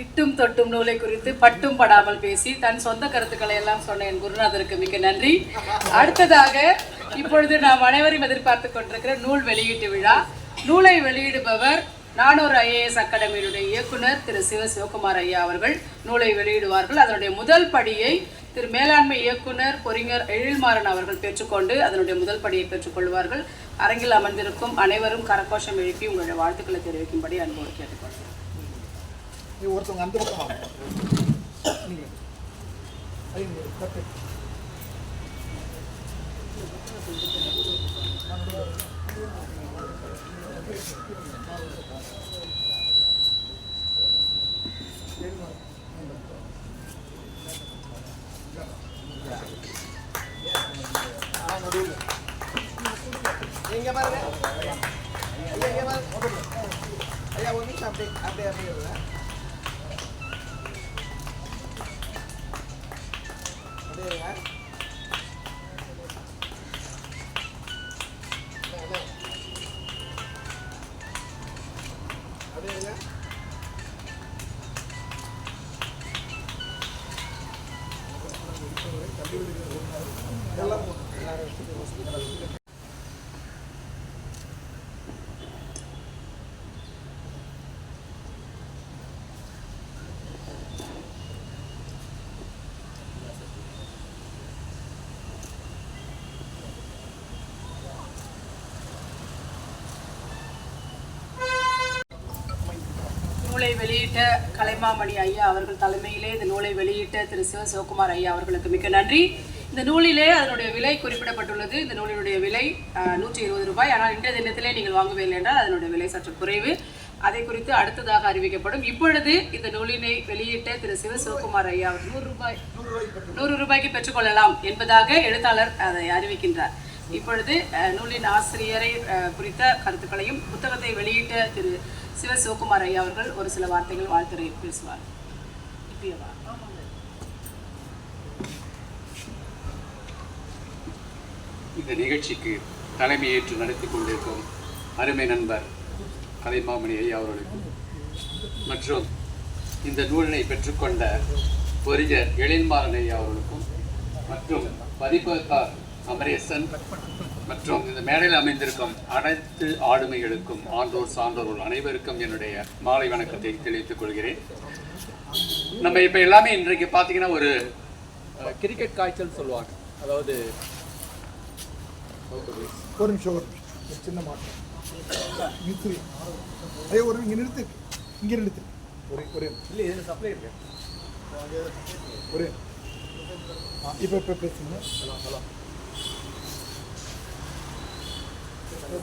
இட்டும் தொட்டும் நூலை குறித்து பட்டும் படாமல் பேசி தன் சொந்த கருத்துக்களை எல்லாம் சொன்ன என் குருநாதருக்கு மிக்க நன்றி. அடுத்ததாக இப்பொழுது நாம் அனைவரும் எதிர்பார்த்து கொண்டிருக்கிற நூல் வெளியீட்டு விழா. நூலை வெளியிடுபவர் நானூறு ஐஏஎஸ் அகாடமியினுடைய இயக்குனர் திரு சிவ சிவகுமார் ஐயா அவர்கள். நூலை வெளியிடுவார்கள். அதனுடைய முதல் படியை திரு மேலாண்மை இயக்குனர் பொறிஞர் எழில்மாறன் அவர்கள் பெற்றுக்கொண்டு அதனுடைய முதல் படியை பெற்றுக்கொள்வார்கள் அரங்கில் அமர்ந்திருக்கும் அனைவரும் கரகோஷம் எழுப்பி உங்களுடைய வாழ்த்துக்களை தெரிவிக்கும்படி அன்போடு கேட்டுக்கொள்கிறேன். நீ ஒருத்தவங்க அந்த பக்கம் வாங்க நீங்க ஐயோ, தட்டு. நீங்க பாருங்க ஐயா இங்க பாருங்க ஐயா ஒரு நிமிஷம் அப்படியே அப்படியே அப்படியே 对来了 வெளியிட்ட கலைமாமணி ஐயா அவர்கள் தலைமையிலே இந்த நூலை வெளியிட்ட திரு சிவ சிவகுமார் ஐயா அவர்களுக்கு மிக்க நன்றி. இந்த நூலிலே அதனுடைய விலை குறிப்பிடப்பட்டுள்ளது. இந்த நூலினுடைய விலை நூற்றி இருபது ரூபாய். ஆனால் இன்றைய தினத்திலே நீங்கள் வாங்குவீர்கள் என்றால் அதனுடைய விலை சற்று குறைவு. அதை குறித்து அடுத்ததாக அறிவிக்கப்படும். இப்பொழுது இந்த நூலினை வெளியிட்ட திரு சிவ. சிவகுமார் ஐயா அவர் நூறு ரூபாய் நூறு ரூபாய்க்கு பெற்றுக்கொள்ளலாம் என்பதாக எழுத்தாளர் அதை அறிவிக்கின்றார். இப்பொழுது நூலின் ஆசிரியரை குறித்த கருத்துக்களையும் புத்தகத்தை வெளியிட்ட திரு சிவ சிவகுமார் ஐயா அவர்கள் ஒரு சில வார்த்தைகள் வாழ்த்துறை பேசுவார் இப்பயேவா? இந்த நிகழ்ச்சிக்கு தலைமையேற்று நடத்தி கொண்டிருக்கும் அருமை நண்பர் கலைமாமணி ஐயா அவர்களுக்கும் மற்றும் இந்த நூலினை பெற்றுக்கொண்ட பொறிஞர் எழில்மாறன் ஐயா அவர்களுக்கும் மற்றும் பதிப்பகத்தார் அமரேசன் மற்றும் இந்த மேடையில் அமைந்திருக்கும் அனைத்து ஆளுமைகளுக்கும் ஆண்டோர் சான்றோர்கள் அனைவருக்கும் என்னுடைய மாலை வணக்கத்தை தெரிவித்துக் கொள்கிறேன். நம்ம இப்போ எல்லாமே இன்றைக்கு பார்த்தீங்கன்னா ஒரு கிரிக்கெட் காய்ச்சல் சொல்லுவாங்க. அதாவது ஒரு நிமிஷம் ஒரு நிமிஷம். ஒரு சின்ன மாற்றம். ஐயோ ஒரு இங்கே நிறுத்து. இங்கே நிறுத்து. ஒரே ஒரே இல்லை இதில் சப்ளை இருக்கு. ஒரே ஆ இப்போ இப்போ பேசுங்க. Hello hello. Hello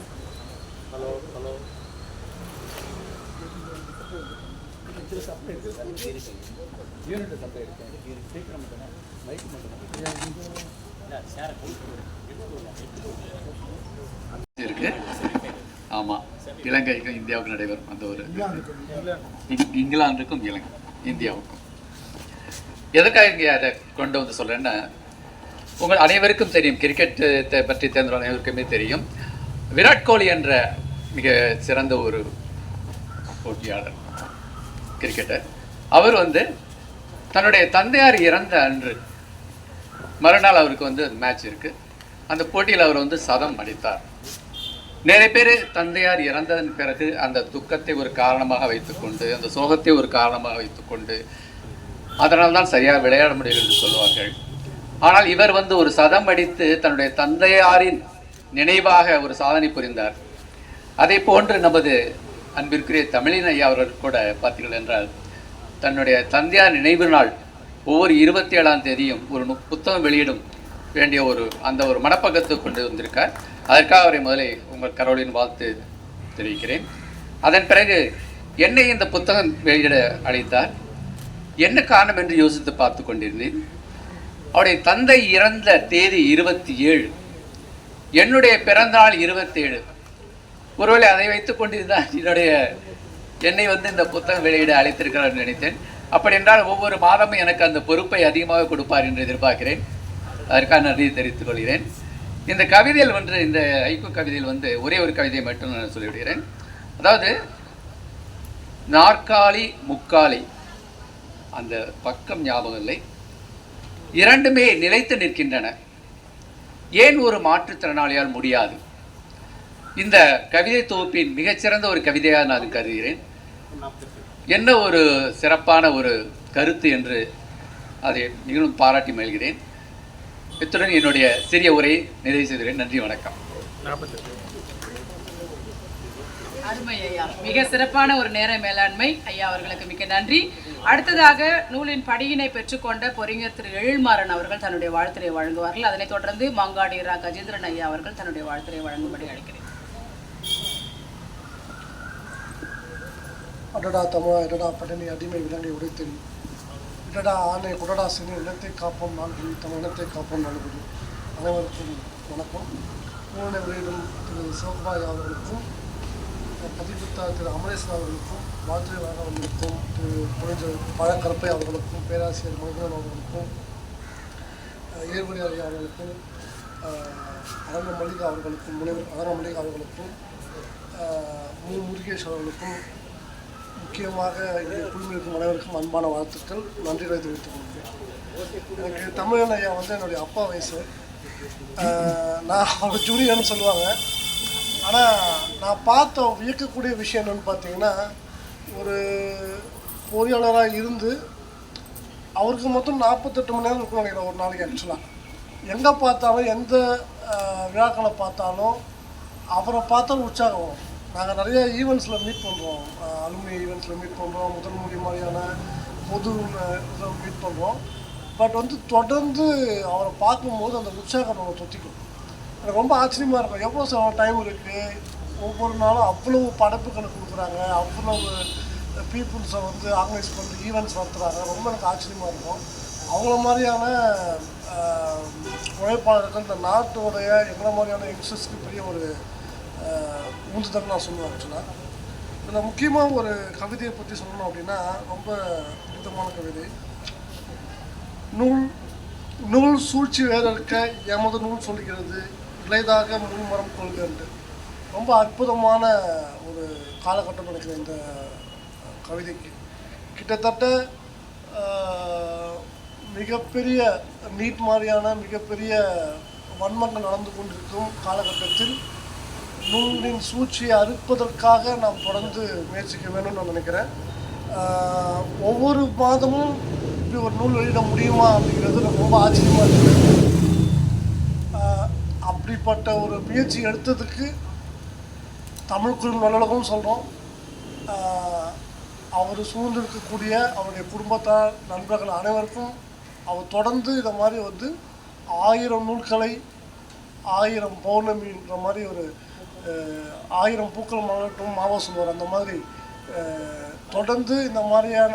hello unit supply இருக்கு. சீக்கிரம் மட்டும் மைக் மட்டும் இருக்கு ஆமாம் இலங்கைக்கும் இந்தியாவுக்கும் நடைபெறும் அந்த ஒரு இங்- இங்கிலாந்துக்கும் இலங்கை இந்தியாவுக்கும். எதுக்காக இங்கே அதை கொண்டு வந்து சொல்கிறேன்னா உங்கள் அனைவருக்கும் தெரியும் கிரிக்கெட்டை பற்றி தெரிந்த அனைவருக்குமே தெரியும். விராட் கோலி என்ற மிக சிறந்த ஒரு போட்டியாளர் கிரிக்கெட்டர் அவர் வந்து தன்னுடைய தந்தையார் இறந்த அன்று மறுநாள் அவருக்கு வந்து மேட்ச் இருக்குது அந்த போட்டியில் அவர் வந்து சதம் அடித்தார். நிறைய பேர் தந்தையார் இறந்ததன் பிறகு அந்த துக்கத்தை ஒரு காரணமாக வைத்துக்கொண்டு அந்த சோகத்தை ஒரு காரணமாக வைத்துக்கொண்டு அதனால் தான் சரியாக விளையாட முடியல என்று சொல்லுவார்கள் ஆனால் இவர் வந்து ஒரு சதம் அடித்து தன்னுடைய தந்தையாரின் நினைவாக ஒரு சாதனை புரிந்தார். அதே போன்று நமது அன்பிற்குரிய தமிழின் ஐயா அவர்கள் கூட பார்த்தீர்கள் என்றால் தன்னுடைய தந்தையார் நினைவு நாள் ஒவ்வொரு இருபத்தி ஏழாம் தேதியும் ஒரு நு- புத்தகம் வெளியிடும் வேண்டிய ஒரு அந்த ஒரு மனப்பக்கத்தை கொண்டு வந்திருக்கார். அதற்காக அவரை முதலே உங்கள் கரோலின் வாழ்த்து தெரிவிக்கிறேன். அதன் பிறகு என்னை இந்த புத்தகம் வெளியிட அழைத்தார். என்ன காரணம் என்று யோசித்து பார்த்து கொண்டிருந்தேன். அவருடைய தந்தை இறந்த தேதி இருபத்தி ஏழு. என்னுடைய பிறந்தநாள் இருபத்தேழு. ஒருவேளை அதை வைத்துக் கொண்டிருந்தால் என்னுடைய என்னை வந்து இந்த புத்தகம் வெளியிட அழைத்திருக்கிறார் நினைத்தேன். அப்படி என்றால் ஒவ்வொரு மாதமும் எனக்கு அந்த பொறுப்பை அதிகமாக கொடுப்பார் என்று எதிர்பார்க்கிறேன். அதற்காக நன்றியை தெரிவித்துக் கொள்கிறேன். இந்த கவிதையில் வந்து இந்த ஐக்கு கவிதையில் வந்து ஒரே ஒரு கவிதையை மட்டும் நான் சொல்லிவிடுகிறேன். அதாவது நாற்காலி முக்காலி அந்த பக்கம் ஞாபகம் இல்லை. இரண்டுமே நிலைத்து நிற்கின்றன. ஏன் ஒரு மாற்றுத்திறனாளியால் முடியாது? இந்த கவிதை தொகுப்பின் மிகச்சிறந்த ஒரு கவிதையாக நான் கருதுகிறேன். என்ன ஒரு சிறப்பான ஒரு கருத்து என்று அதை மிகவும் பாராட்டி மகிழ்கிறேன். இத்துடன் என்னுடைய சிறிய உரையை நிறைவு செய்கிறேன் நன்றி வணக்கம். அருமை ஐயா. மிக சிறப்பான ஒரு நேர மேலாண்மை. ஐயா அவர்களுக்கு மிக்க நன்றி. அடுத்ததாக நூலின் படியினை பெற்றுக்கொண்ட பொறிஞர் திரு எழில்மாறன் அவர்கள் தன்னுடைய வாழ்த்துரை வழங்குவார்கள். அதனைத் தொடர்ந்து மாங்காடி ரா. கஜேந்திரன் ஐயா அவர்கள் தன்னுடைய வாழ்த்துரை வழங்கும்படி அழைக்கிறேன். அடடா தமா இடடா பட்டினி அடிமை விலங்கை உடைத்தெறி இடடா ஆணை குடடா சினி இனத்தை காப்போம் நான் தம் இனத்தை காப்போம் நல்குடி அனைவருக்கும் வணக்கம். நூலை வெளியிடும் திரு சிவகுமாரி அவர்களுக்கும் பதிப்பித்த திரு அமரேஸ்வரன் அவர்களுக்கும் வாழ்த்துறை அவர்களுக்கும் புரிஞ்ச திரு பழக்கரப்பை அவர்களுக்கும் பேராசிரியர் மனிதன் அவர்களுக்கும் அஹ், அவர்களுக்கும் அரங்க மல்லிகா அவர்களுக்கும் முனைவர் அரங்க மல்லிகா அவர்களுக்கும் மு. முருகேஷ் அவர்களுக்கும் முக்கியமாக இங்கே குழுமிருக்கும் அனைவருக்கும் அன்பான வாழ்த்துக்கள். நன்றிகளை தெரிவித்துக் கொள்கிறேன். எனக்கு தமிழன் ஐயா வந்து என்னுடைய அப்பா வயசு. நான் அவர் ஜூனியர்னு சொல்லுவாங்க. ஆனால் நான் பார்த்த வியக்கக்கூடிய விஷயம் என்னென்னு பார்த்தீங்கன்னா ஒரு பொறியாளராக இருந்து அவருக்கு மொத்தம் நாற்பத்தெட்டு மணி நேரம் இருக்கும் நினைக்கிறேன் ஒரு நாளைக்கு ஆக்சுவலாக எங்கே பார்த்தாலும் எந்த விழாக்களை பார்த்தாலும் அவரை பார்த்தாலும் உற்சாகம். வரும். நாங்கள் நிறைய ஈவெண்ட்ஸில் மீட் பண்ணுறோம் அலுமினி ஈவெண்ட்ஸில் மீட் பண்ணுறோம் முதல் மொழி மாதிரியான பொது இதில் மீட் பண்ணுறோம் பட் வந்து தொடர்ந்து அவரை பார்க்கும்போது அந்த உற்சாகம் நம்ம தொத்திக்கும். எனக்கு ரொம்ப ஆச்சரியமாக இருக்கும். எவ்வளோ சார் டைம் இருக்குது ஒவ்வொரு நாளும் அவ்வளவு படைப்புகளை கொடுக்குறாங்க அவ்வளவு பீப்புள்ஸை வந்து ஆர்கனைஸ் பண்ணி ஈவெண்ட்ஸ் நடத்துகிறாங்க ரொம்ப எனக்கு ஆச்சரியமாக இருக்கும். அவங்கள மாதிரியான உழைப்பாளர்கள் இந்த நாட்டோடைய எங்களை மாதிரியான யங்ஸ்டர்ஸ்க்கு பெரிய ஒரு ஊந்துதல் நான் சொல்லுவேன் ஆக்சுவலாக இதில் முக்கியமாக ஒரு கவிதையை பற்றி சொல்லணும் அப்படின்னா ரொம்ப பிடித்தமான கவிதை. நூல் நூல் சூழ்ச்சி வேற இருக்க எமது நூல் சொல்லுகிறது இளைதாக முன்மரம் கொள்கிறது ரொம்ப அற்புதமான ஒரு காலகட்டம் நினைக்கிறேன் இந்த கவிதைக்கு. கிட்டத்தட்ட மிகப்பெரிய நீட் மாதிரியான மிகப்பெரிய வன்மங்கள் நடந்து கொண்டிருக்கும் காலகட்டத்தில் நூலின் சூழ்ச்சியை அறுப்பதற்காக நாம் தொடர்ந்து முயற்சிக்க வேணும்னு நான் நினைக்கிறேன். ஒவ்வொரு மாதமும் இப்படி ஒரு நூல் வெளியிட முடியுமா அப்படிங்கிறது ரொம்ப ஆச்சரியமாக இருக்குது அப்படிப்பட்ட ஒரு முயற்சி எடுத்ததுக்கு தமிழ் குழும நல்லுலகம் சொல்கிறோம் அவர் சூழ்ந்திருக்கக்கூடிய அவருடைய குடும்பத்தார் நண்பர்கள் அனைவருக்கும் அவர் தொடர்ந்து இதை மாதிரி வந்து ஆயிரம் நூல்களை ஆயிரம் பௌர்ணமின்ற மாதிரி ஒரு ஆயிரம் பூக்கள் மலரட்டும் மாவா அந்த மாதிரி தொடர்ந்து இந்த மாதிரியான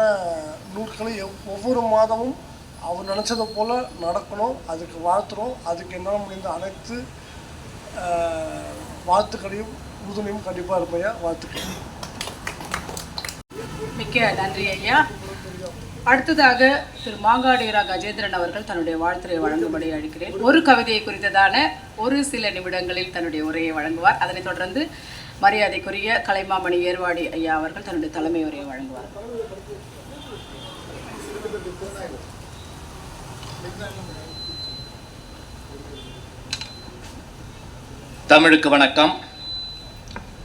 நூல்களை எவ்- ஒவ்வொரு மாதமும் அவர் நினச்சதை போல் நடக்கணும் அதுக்கு வாழ்த்துறோம். அதுக்கு என்னால் முடிந்த அனைத்து வாழ்த்துக்களையும் உறுதுணையும் கண்டிப்பாக இருப்பையா? வாழ்த்துக்கள். மிக்க நன்றி ஐயா. அடுத்ததாக திரு மாங்காடியரா கஜேந்திரன் அவர்கள் தன்னுடைய வாழ்த்துரை வழங்கும்படி அழைக்கிறேன். ஒரு கவிதையை குறித்ததான ஒரு சில நிமிடங்களில் தன்னுடைய உரையை வழங்குவார். அதனைத் தொடர்ந்து மரியாதைக்குரிய கலைமாமணி ஏர்வாடி ஐயா அவர்கள் தன்னுடைய தலைமை உரையை வழங்குவார். தமிழுக்கு வணக்கம்.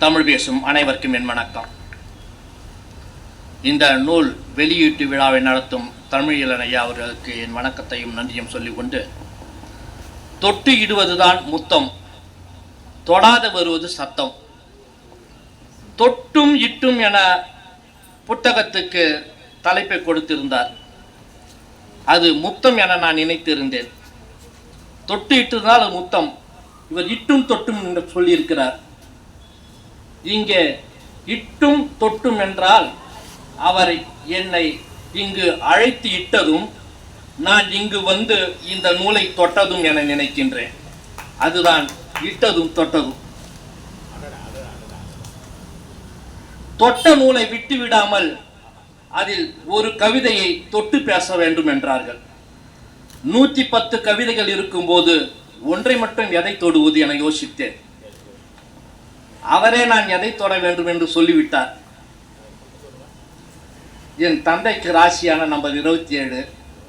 தமிழ் பேசும் அனைவருக்கும் என் வணக்கம். இந்த நூல் வெளியீட்டு விழாவை நடத்தும் தமிழியலன் ஐயா அவர்களுக்கு என் வணக்கத்தையும் நன்றியும் சொல்லிக்கொண்டு தொட்டு இடுவதுதான் முத்தம் தொடாத வருவது சத்தம். தொட்டும் இட்டும் என புத்தகத்துக்கு தலைப்பை கொடுத்திருந்தார். அது முத்தம் என நான் நினைத்திருந்தேன். தொட்டு இட்டதால் அது முத்தம். இவர் இட்டும் தொட்டும் என்று சொல்லியிருக்கிறார். இங்கே இட்டும் தொட்டும் என்றால் அவர் என்னை இங்கு அழைத்து இட்டதும் நான் இங்கு வந்து இந்த நூலை தொட்டதும் என நினைக்கின்றேன். அதுதான் இட்டதும் தொட்டதும். தொட்ட நூலை விட்டு விடாமல் அதில் ஒரு கவிதையை தொட்டு பேச வேண்டும் என்றார்கள். நூற்றி பத்து கவிதைகள் இருக்கும்போது ஒன்றை மட்டும் எதை தொடுவது என யோசித்தேன். அவரே நான் எதை தொட வேண்டும் என்று சொல்லிவிட்டார். என் தந்தைக்கு ராசியான நம்பர் இருபத்தி ஏழு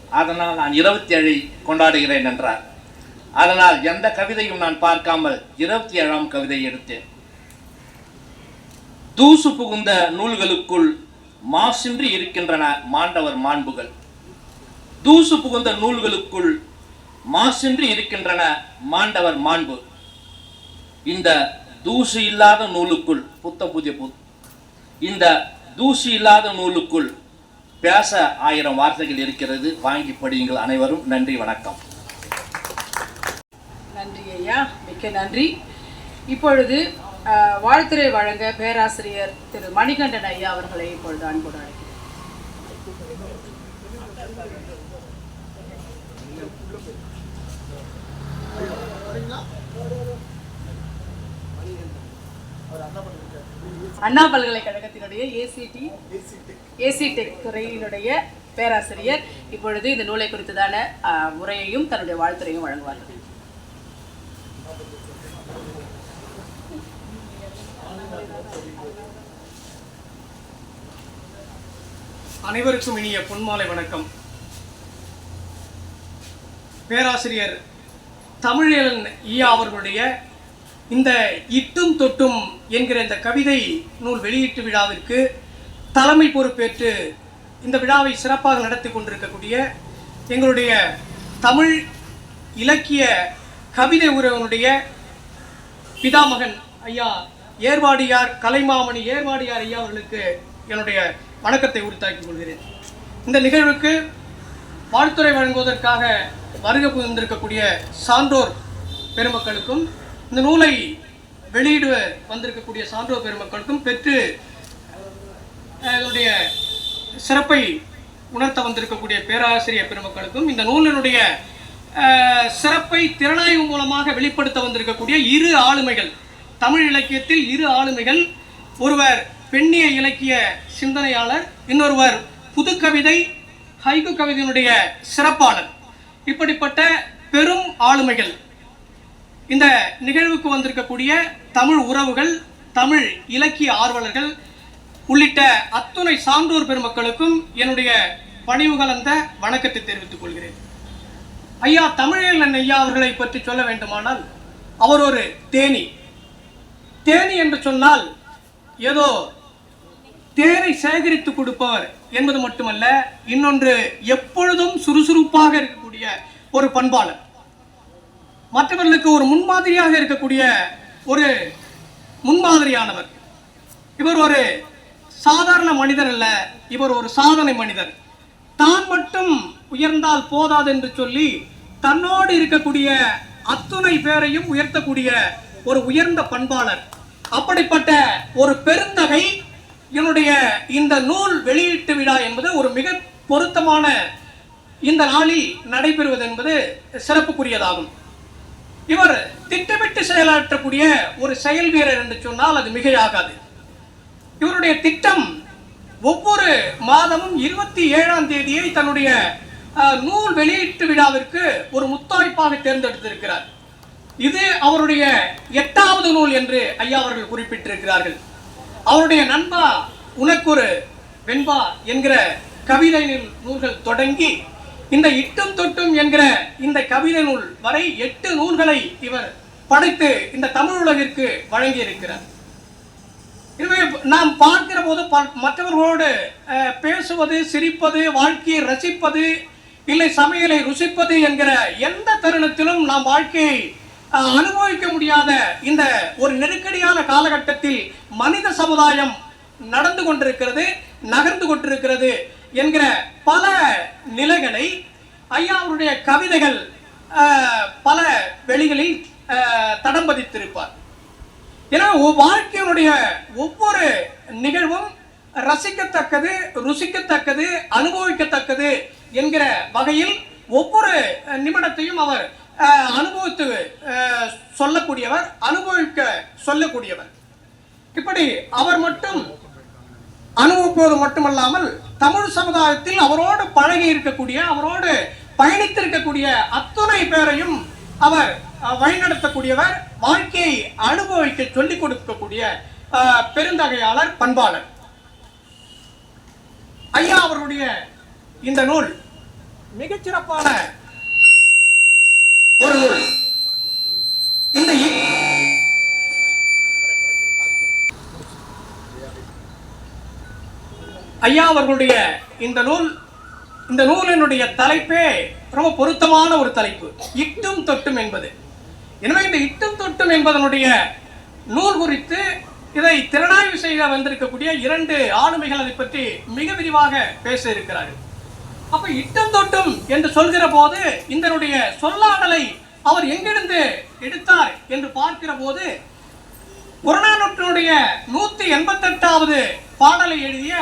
அதனால் நான் இருபத்தி ஏழை கொண்டாடுகிறேன் என்றார். அதனால் எந்த கவிதையும் நான் பார்க்காமல் இருபத்தி ஏழாம் கவிதை எடுத்தேன். தூசு புகுந்த நூல்களுக்குள் மாசின்றி இருக்கின்றன மாண்டவர் மாண்புகள். தூசு புகுந்த நூல்களுக்குள் மாசின்றி இருக்கின்றன மாண்டவர் மாண்பு. இந்த தூசு இல்லாத நூலுக்குள் புத்த புதிய புத் இந்த தூசு இல்லாத நூலுக்குள் பேச ஆயிரம் வார்த்தைகள் இருக்கிறது. வாங்கி படியுங்கள் அனைவரும். நன்றி வணக்கம். நன்றி ஐயா. மிக்க நன்றி. இப்பொழுது வாழ்த்துறை வழங்க பேராசிரியர் திரு மணிகண்டன் ஐயா அவர்களை இப்பொழுது அன்புடன் அண்ணா பல்கலைக்கழகத்தினுடைய ஏசிடி ஏசி டெக் துறையினுடைய பேராசிரியர். இப்பொழுது இந்த நூலை குறித்ததான உரையையும் தன்னுடைய வாழ்த்துரையும் வழங்குவார்கள். அனைவருக்கும் இனிய பொன்மாலை வணக்கம். பேராசிரியர் தமிழியலன் ஈயா அவர்களுடைய இந்த இட்டும் தொட்டும் என்கிற இந்த கவிதை நூல் வெளியீட்டு விழாவிற்கு தலைமை பொறுப்பேற்று இந்த விழாவை சிறப்பாக நடத்தி கொண்டிருக்கக்கூடிய எங்களுடைய தமிழ் இலக்கிய கவிதை உறவனுடைய பிதாமகன் ஐயா ஏர்வாடியார் கலைமாமணி ஏர்வாடியார் ஐயா அவர்களுக்கு என்னுடைய வணக்கத்தை உறுத்தாக்கிக் கொள்கிறேன். இந்த நிகழ்வுக்கு வாழ்த்துறை வழங்குவதற்காக வருகை புரிந்திருக்கக்கூடிய சான்றோர் பெருமக்களுக்கும் இந்த நூலை வெளியிட வந்திருக்கக்கூடிய சான்றோ பெருமக்களுக்கும் பெற்று அதனுடைய சிறப்பை உணர்த்த வந்திருக்கக்கூடிய பேராசிரியர் பெருமக்களுக்கும் இந்த நூலினுடைய சிறப்பை திறனாய்வு மூலமாக வெளிப்படுத்த வந்திருக்கக்கூடிய இரு ஆளுமைகள் தமிழ் இலக்கியத்தில் இரு ஆளுமைகள் ஒருவர் பெண்ணிய இலக்கிய சிந்தனையாளர் இன்னொருவர் புதுக்கவிதை ஹைகு கவிதையினுடைய சிறப்பாளர். இப்படிப்பட்ட பெரும் ஆளுமைகள் இந்த நிகழ்வுக்கு வந்திருக்கக்கூடிய தமிழ் உறவுகள் தமிழ் இலக்கிய ஆர்வலர்கள் உள்ளிட்ட அத்துணை சான்றோர் பெருமக்களுக்கும் என்னுடைய பணிவு கலந்த வணக்கத்தை தெரிவித்துக் கொள்கிறேன். ஐயா தமிழன் ஐயா அவர்களை பற்றி சொல்ல வேண்டுமானால் அவர் ஒரு தேனி. தேனி என்று சொன்னால் ஏதோ தேனை சேகரித்து கொடுப்பவர் என்பது மட்டுமல்ல இன்னொன்று எப்பொழுதும் சுறுசுறுப்பாக இருக்கக்கூடிய ஒரு பண்பாளர். மற்றவர்களுக்கு ஒரு முன்மாதிரியாக இருக்கக்கூடிய ஒரு முன்மாதிரியானவர். இவர் ஒரு சாதாரண மனிதர் அல்ல இவர் ஒரு சாதனை மனிதர். தான் மட்டும் உயர்ந்தால் போதாது என்று சொல்லி தன்னோடு இருக்கக்கூடிய அத்துணை பேரையும் உயர்த்தக்கூடிய ஒரு உயர்ந்த பண்பாளர். அப்படிப்பட்ட ஒரு பெருந்தகை என்னுடைய இந்த நூல் வெளியீட்டு விழா என்பது ஒரு மிக பொருத்தமான இந்த நாளில் நடைபெறுவது என்பது சிறப்புக்குரியதாகும். இவர் திட்டமிட்டு செயலாற்றக்கூடிய ஒரு செயல் வீரர் என்று சொன்னால் அது மிகையாகாது. இவருடைய திட்டம் ஒவ்வொரு மாதமும் இருபத்தி ஏழாம் தேதியை தன்னுடைய நூல் வெளியீட்டு விழாவிற்கு ஒரு முத்தாய்ப்பாக தேர்ந்தெடுத்திருக்கிறார். இது அவருடைய எட்டாவது நூல் என்று ஐயா அவர்கள் குறிப்பிட்டிருக்கிறார்கள். அவருடைய நண்பா உனக்கொரு வெண்பா என்கிற கவிதை நூல்கள் தொடங்கி இந்த இட்டும் தொட்டும் என்கிற இந்த கவிதை நூல் வரை எட்டு நூல்களை இவர் படைத்து இந்த தமிழ் உலகிற்கு வழங்கியிருக்கிறார். எனவே நாம் பார்க்கிற போது ப- மற்றவர்களோடு பேசுவது சிரிப்பது வாழ்க்கையை ரசிப்பது இல்லை சமையலை ருசிப்பது என்கிற எந்த தருணத்திலும் நாம் வாழ்க்கையை அனுபவிக்க முடியாத இந்த ஒரு நெருக்கடியான காலகட்டத்தில் மனித சமுதாயம் நடந்து கொண்டிருக்கிறது நகர்ந்து கொண்டிருக்கிறது என்கிற பல நிலைகளை ஐயா அவருடைய கவிதைகள் பல வெளிகளில் தடம் பதித்திருப்பார். ஏன்னா வாழ்க்கையினுடைய ஒவ்வொரு நிகழ்வும் ரசிக்கத்தக்கது ருசிக்கத்தக்கது அனுபவிக்கத்தக்கது என்கிற வகையில் ஒவ்வொரு நிமிடத்தையும் அவர் அனுபவித்து சொல்லக்கூடியவர் அனுபவிக்க சொல்லக்கூடியவர். இப்படி அவர் மட்டும் அனுபவிப்பது மட்டுமல்லாமல் தமிழ் சமுதாயத்தில் அவரோடு பழகி இருக்கக்கூடிய அவரோடு பயணித்திருக்கக்கூடிய அத்துணை பேரையும் அவர் வழிநடத்தக்கூடியவர் வாழ்க்கையை அனுபவிக்க சொல்லிக் கொடுக்கக்கூடிய பெருந்தகையாளர் பண்பாளர். ஐயா அவருடைய இந்த நூல் மிகச்சிறப்பான ஒரு நூல் ஐயா அவர்களுடைய இந்த நூல் இந்த நூலினுடைய தலைப்பே ரொம்ப பொருத்தமான ஒரு தலைப்பு. இட்டும் தொட்டும் என்பது. எனவே இந்த இட்டும் தொட்டும் என்பதனுடைய நூல் குறித்து இதை திறனாய்வு செய்ய வந்திருக்கக்கூடிய இரண்டு ஆளுமைகள் அதை பற்றி மிக விரிவாக பேச இருக்கிறார்கள். அப்ப இட்டும் தொட்டும் என்று சொல்கிற போது இதனுடைய சொல்லாடலை அவர் எங்கிருந்து எடுத்தார் என்று பார்க்கிற போது புறநானூற்றினுடைய நூத்தி எண்பத்தெட்டாவது பாடலை எழுதிய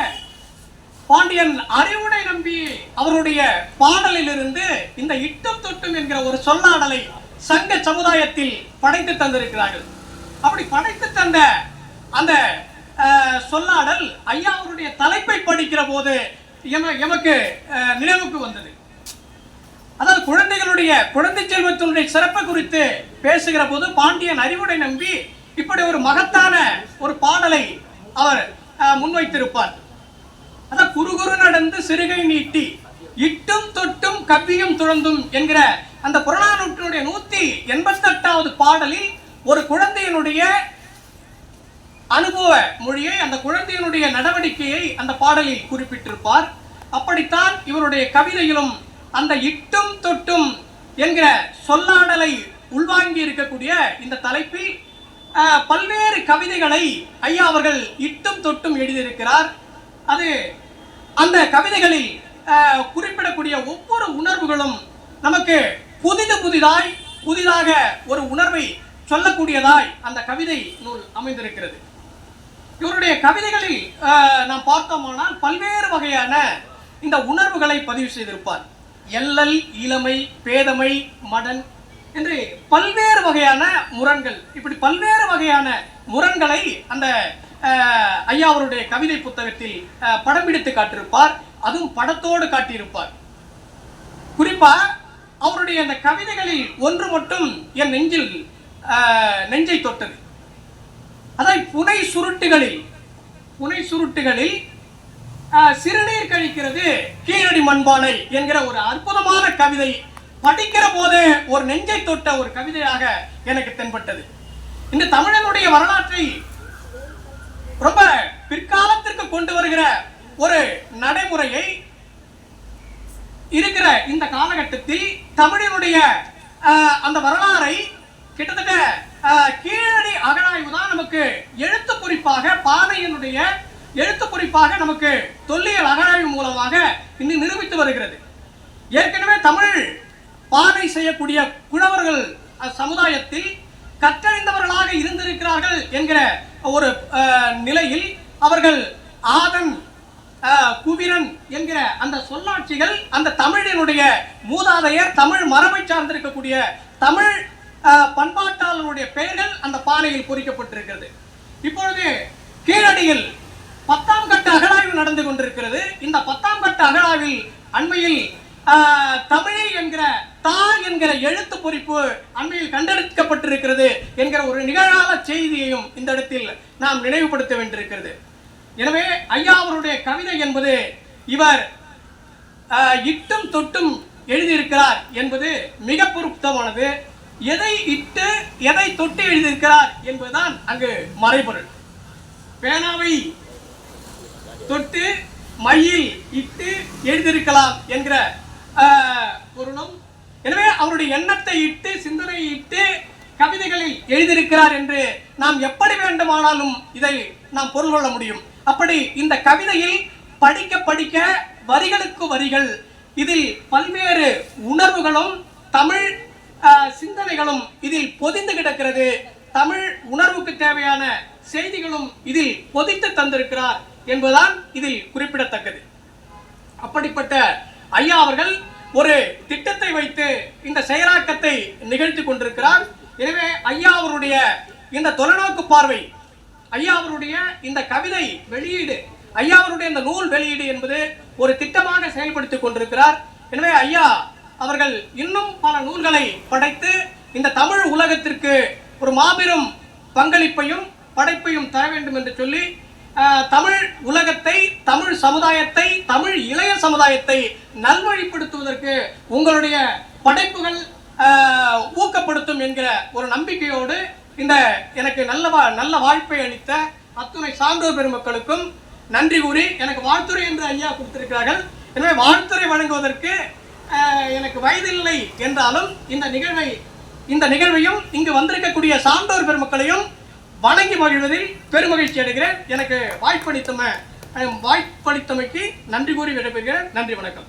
பாண்டியன் அறிவுடை நம்பி அவருடைய பாடலிலிருந்து இந்த இட்டும் தொட்டும் என்கிற ஒரு சொல்லாடலை சங்க சமுதாயத்தில் படைத்து தந்திருக்கிறார்கள். அப்படி படைத்து தந்த அந்த சொல்லாடல் ஐயா அவருடைய தலைப்பை படிக்கிற போது எம- எமக்கு அஹ், நினைவுக்கு வந்தது. அதாவது குழந்தைகளுடைய குழந்தை செல்வத்தினுடைய சிறப்பு குறித்து பேசுகிற போது பாண்டியன் அறிவுடை நம்பி இப்படி ஒரு மகத்தான ஒரு பாடலை அவர் அஹ், முன்வைத்திருப்பார். அதான் குறுகுறு நடந்து சிறுகை நீட்டி இட்டும் தொட்டும் கவ்வியும் துழந்தும் என்கிற அந்த புறநானூற்றினுடைய நூத்தி எண்பத்தெட்டாவது பாடலில் ஒரு குழந்தையினுடைய அனுபவ மொழியை அந்த குழந்தையினுடைய நடவடிக்கையை அந்த பாடலில் குறிப்பிட்டிருப்பார். அப்படித்தான் இவருடைய கவிதையிலும் அந்த இட்டும் தொட்டும் என்கிற சொல்லாடலை உள்வாங்கி இருக்கக்கூடிய இந்த தலைப்பில் பல்வேறு கவிதைகளை ஐயா அவர்கள் இட்டும் தொட்டும் எழுதியிருக்கிறார். அது அந்த கவிதைகளில் குறிப்பிடக்கூடிய ஒவ்வொரு உணர்வுகளும் நமக்கு புதிது புதிதாய் புதிதாக ஒரு உணர்வை சொல்லக்கூடியதாய் அந்த கவிதை நூல் அமைந்திருக்கிறது. இவருடைய கவிதைகளில் நாம் பார்த்தோமானால் பல்வேறு வகையான இந்த உணர்வுகளை பதிவு செய்திருப்பார். எல்லல் இளமை பேதமை மடன் என்று பல்வேறு வகையான முரண்கள். இப்படி பல்வேறு வகையான முரண்களை அந்த ஐயா அவருடைய கவிதை புத்தகத்தில் அஹ், படம் பிடித்து காட்டியிருப்பார். அதுவும் படத்தோடு காட்டியிருப்பார். குறிப்பா அவருடைய அந்த கவிதைகளில் ஒன்று மட்டும் என் நெஞ்சில் அஹ், நெஞ்சை தொட்டது. அதான் புனை சுருட்டுகளில் புனை சுருட்டுகளில் சிறுநீர் கழிக்கிறது கீழடி மண்பானை என்கிற ஒரு அற்புதமான கவிதை படிக்கிற போது ஒரு நெஞ்சை தொட்ட ஒரு கவிதையாக எனக்கு தென்பட்டது. இந்த தமிழனுடைய வரலாற்றை ரொம்ப பிற்காலத்திற்கு கொண்டு வருகிற ஒரு நடைமுறையை இருக்கிற இந்த காலகட்டத்தில் தமிழினுடைய அந்த வரலாறை கிட்டத்தட்ட கீழடி அகழாய்வு தான் நமக்கு எழுத்து குறிப்பாக பானையினுடைய எழுத்து குறிப்பாக நமக்கு தொல்லியல் அகழாய்வு மூலமாக இன்னும் நிரூபித்து வருகிறது. ஏற்கனவே தமிழ் பானை செய்யக்கூடிய குழவர்கள் சமுதாயத்தில் கற்றறிந்தவர்களாக இருந்திருக்கிறார்கள் என்கிற ஒரு நிலையில் அவர்கள் ஆதன் குபிரன் என்கிற அந்த சொல்லாட்சிகள் அந்த தமிழினுடைய மூதாதையர் தமிழ் மரபை சார்ந்திருக்கக்கூடிய தமிழ் பண்பாட்டாளருடைய பெயர்கள் அந்த பானையில் பொறிக்கப்பட்டிருக்கிறது. இப்பொழுது கீழடியில் பத்தாம் கட்ட அகழாய்வு நடந்து கொண்டிருக்கிறது. இந்த பத்தாம் கட்ட அகழாய்வில் அண்மையில் தமிழ் என்கிற தா என்கிற எழுத்து பொறிப்பு அண்மையில் கண்டெடுக்கப்பட்டிருக்கிறது என்கிற ஒரு நிகழால செய்தியையும் இந்த இடத்தில் நாம் நினைவுபடுத்த வேண்டியிருக்கிறது. எனவே ஐயா அவருடைய கவிதை என்பது இவர் ஆஹ், இட்டும் தொட்டும் எழுதியிருக்கிறார் என்பது மிக பொருத்தமானது. எதை இட்டு எதை தொட்டு எழுதியிருக்கிறார் என்பதுதான் அங்கு மறைபொருள். பேனாவை தொட்டு மையில் இட்டு எழுதியிருக்கலாம் என்கிற பொருளும் எனவே அவருடைய எண்ணத்தை இட்டு சிந்தனையை இட்டு கவிதைகளில் எழுதியிருக்கிறார் என்று நாம் எப்படி வேண்டுமானாலும் இதை நாம் பொருள் கொள்ள முடியும். அப்படி இந்த கவிதையில் படிக்க படிக்க வரிகளுக்கு வரிகள் இதில் பல்வேறு உணர்வுகளும் தமிழ் சிந்தனைகளும் இதில் பொதிந்து கிடக்கிறது. தமிழ் உணர்வுக்கு தேவையான செய்திகளும் இதில் பொதித்து தந்திருக்கிறார் என்பதுதான் இதில் குறிப்பிடத்தக்கது. அப்படிப்பட்ட ஐயா அவர்கள் ஒரு திட்டத்தை வைத்து இந்த செயலாக்கத்தை நிகழ்த்தி கொண்டிருக்கிறார். எனவே ஐயா அவருடைய இந்த தொலைநோக்கு பார்வை ஐயா அவருடைய இந்த கவிதை வெளியீடு ஐயா அவருடைய இந்த நூல் வெளியீடு என்பது ஒரு திட்டமாக செயல்படுத்திக் கொண்டிருக்கிறார். எனவே ஐயா அவர்கள் இன்னும் பல நூல்களை படைத்து இந்த தமிழ் உலகத்திற்கு ஒரு மாபெரும் பங்களிப்பையும் படைப்பையும் தர வேண்டும் என்று சொல்லி தமிழ் உலகத்தை தமிழ் சமுதாயத்தை தமிழ் இளைய சமுதாயத்தை நல்வழிப்படுத்துவதற்கு உங்களுடைய படைப்புகள் ஊக்கப்படுத்தும் என்கிற ஒரு நம்பிக்கையோடு இந்த எனக்கு நல்ல வா- நல்ல வாய்ப்பை அளித்த அத்துணை சான்றோர் பெருமக்களுக்கும் நன்றி கூறி எனக்கு வாழ்த்துறை என்று ஐயா கொடுத்திருக்கிறார்கள். எனவே வாழ்த்துறை வழங்குவதற்கு எனக்கு வயதில்லை என்றாலும் இந்த நிகழ்வை இந்த நிகழ்வையும் இங்கு வந்திருக்கக்கூடிய சான்றோர் பெருமக்களையும் வணங்கி மகிழ்வதில் பெருமகிழ்ச்சி அடைகிறேன். எனக்கு வாய்ப்பளித்தம வாய்ப்பளித்தமைக்கு நன்றி கூறி விடைபெறுகிறேன். நன்றி வணக்கம்.